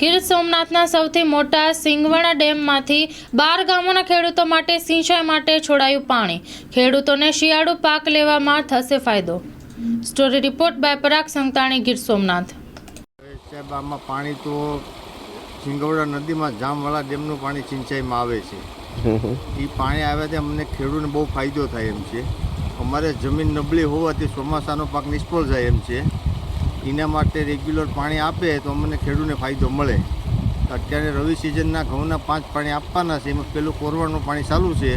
ગીર સોમનાથના સૌથી મોટા સિંગવણા ડેમમાંથી બાર ગામોના ખેડૂતો માટે સિંચાઈ માટે છોડાયું પાણી. ખેડૂતોને શિયાળુ પાક લેવામાં થશે ફાયદો. Story report by Parag Santani Gir Somnath. સાહેબ આમાં પાણી તો સિંગવડા નદીમાં જામવાળા ડેમનું પાણી સિંચાઈમાં આવે છે. એ પાણી આવ્યાથી અમને ખેડૂતને બહુ ફાયદો થાય એમ છે. અમારે જમીન નબળી હોવાથી ચોમાસાનો પાક નિષ્ફળ જાય એમ છે. એના માટે રેગ્યુલર પાણી આપે તો અમને ખેડૂતને ફાયદો મળે. અત્યારે રવિ સિઝનના ઘઉંના પાંચ પાણી આપવાના છે, એમાં પેલું કોરવાનું પાણી ચાલુ છે.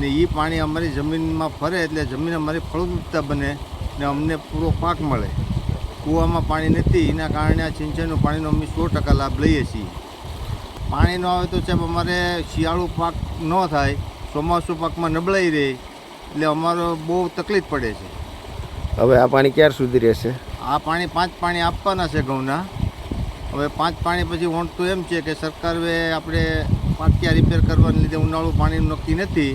ને એ પાણી અમારી જમીનમાં ફરે એટલે જમીન અમારી ફળદ્રુપતા બને ને અમને પૂરો પાક મળે. કૂવામાં પાણી નથી, એના કારણે આ સિંચાઈનું પાણીનો અમે સો ટકા લાભ લઈએ છીએ. પાણી ન આવે તો સાહેબ અમારે શિયાળુ પાક ન થાય, ચોમાસું પાકમાં નબળાઈ રહે, એટલે અમારો બહુ તકલીફ પડે છે. હવે આ પાણી ક્યાર સુધી રહેશે? આ પાણી પાંચ પાણી આપવાના છે ઘઉંના. હવે પાંચ પાણી પછી વણતું એમ છે કે સરકાર આપણે પાટિયા રિપેર કરવાને લીધે ઉનાળું પાણી નક્કી નથી.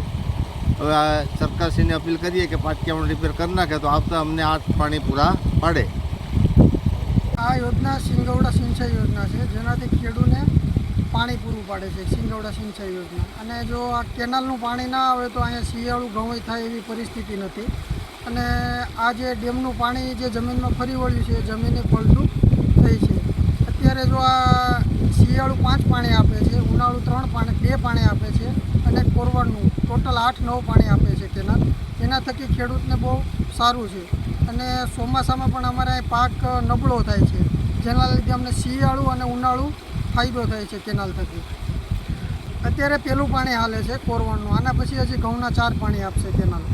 હવે આ સરકારશ્રીને અપીલ કરીએ કે પાટિયાનું રિપેર કરી નાખે તો આવતા અમને આઠ પાણી પૂરા પાડે. આ યોજના સિંગવડા સિંચાઈ યોજના છે, જેનાથી ખેડૂને પાણી પૂરું પાડે છે, સિંગવડા સિંચાઈ યોજના. અને જો આ કેનાલનું પાણી ના આવે તો અહીંયા શિયાળું ઘઉં થાય એવી પરિસ્થિતિ નથી. અને આ જે ડેમનું પાણી જે જમીનમાં ફરી વળ્યું છે જમીને પલટું થઈ છે. અત્યારે જો આ શિયાળું પાંચ પાણી આપે છે, ઉનાળું ત્રણ પાણી, બે પાણી આપે છે અને કોરવાનું ટોટલ આઠ, નવ પાણી આપે છે કેનાલ એના થકી ખેડૂતને બહુ સારું છે. અને ચોમાસામાં પણ અમારે પાક નબળો થાય છે, જેના લીધે અમને શિયાળું અને ઉનાળું ફાયદો થાય છે કેનાલ થકી. અત્યારે પેલું પાણી હાલે છે કોરવાનું. આના પછી હજી ઘઉંના ચાર પાણી આપશે કેનાલ.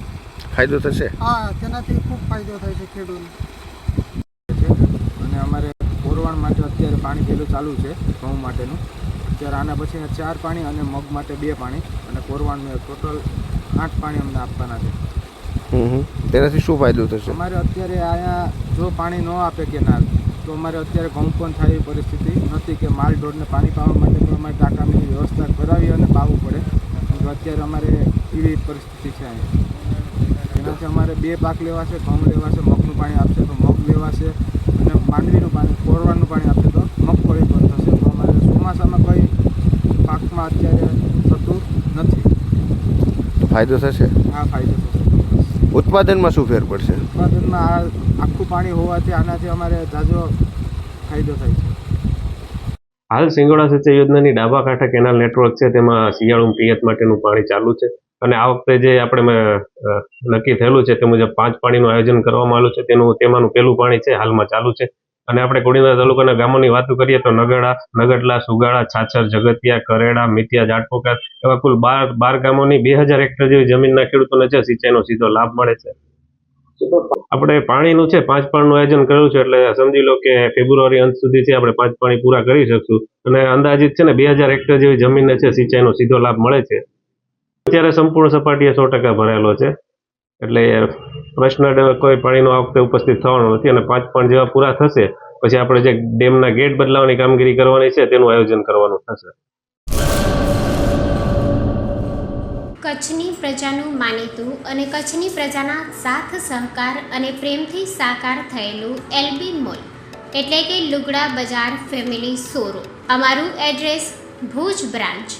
ફાયદો થશે? હા તેનાથી ખૂબ ફાયદો થાય છે ખેડૂતને. અને અમારે કોરવાણ માટે અત્યારે પાણી પહેલું ચાલુ છે ઘઉં માટેનું. અત્યારે આના પછી ચાર પાણી અને મગ માટે બે પાણી અને કોરવાણનું ટોટલ આઠ પાણી અમને આપવાના છે. તેનાથી શું ફાયદો થશે? અમારે અત્યારે અહીંયા જો પાણી ન આપે કેનાલ તો અમારે અત્યારે ઘઉં પણ થાય એવી પરિસ્થિતિ નથી કે માલ ઢોરને પાણી પાવા માટે પણ અમારે ટાંકાની વ્યવસ્થા કરાવી અને પાવું પડે. અત્યારે અમારે એવી પરિસ્થિતિ છે અહીંયા. એનાથી અમારે બે પાક લેવા છે ઘઉં લેવાશે મગનું પાણી આપશે તો મગ લેવા છે અને માંડવીનું પાણી કોરવાનું પાણી આપશે તો મગફળી પણ થશે. તો અમારે ચોમાસામાં કંઈ પાકમાં અત્યારે થતું નથી. ફાયદો થશે? આ ફાયદો થશે. ઉત્પાદનમાં શું ફેર પડશે? ઉત્પાદનમાં આ આખું પાણી હોવાથી આનાથી અમારે ઝાઝો ફાયદો થાય છે. હાલ સિંગોડા સિંચાઈ યોજનાની ડાબા કાંઠા કેનાલ નેટવર્ક છે તેમાં શિયાળુ પિયત માટેનું પાણી ચાલુ છે. અને આ વખતે જે આપણે નક્કી થયેલું છે તે મુજબ પાંચ પાણીનું આયોજન કરવામાં આવ્યું છે, તેનું, તેમાંનું પહેલું પાણી છે હાલમાં ચાલુ છે. અને આપણે કોડીનાર તાલુકાના ગામોની વાત કરીએ તો નગડા નગડલા સુગાળા, છાછર, જગતિયા, કરેડા મિતિયા જાટપોકા એવા કુલ બાર બાર ગામોની બે હજાર હેક્ટર જેવી જમીનના ખેડૂતોને છે સિંચાઈનો સીધો લાભ મળે છે. આપણે પાણીનું છે, પાંચ પાણીનું આયોજન કર્યું છે, એટલે સમજી લો કે ફેબ્રુઆરી અંત સુધી છે, આપણે પાંચ પાણી પૂરા કરી શકશું. અને અંદાજિત છે ને બે હજાર હેક્ટર જેવી જમીનને છે, સિંચાઈનો સીધો લાભ મળે છે. અત્યારે સંપૂર્ણ સપાટીએ સો ટકા ભરેલો છે. એટલે પ્રશ્ન કોઈ પાણીનો આ વખતે ઉપસ્થિત થવાનો નથી અને પાંચ પાણી જેવા પૂરા થશે, પછી આપણે જે ડેમના ગેટ બદલાવાની કામગીરી કરવાની છે, તેનું આયોજન કરવાનું થશે. કચ્છની પ્રજાનું માનીતું અને કચ્છની પ્રજાના સાથ, સહકાર અને પ્રેમથી સાકાર થયેલું એલબી મોલ, એટલે કે લુગડા બજાર ફેમિલી શોરૂમ. અમારું address Bhuj branch.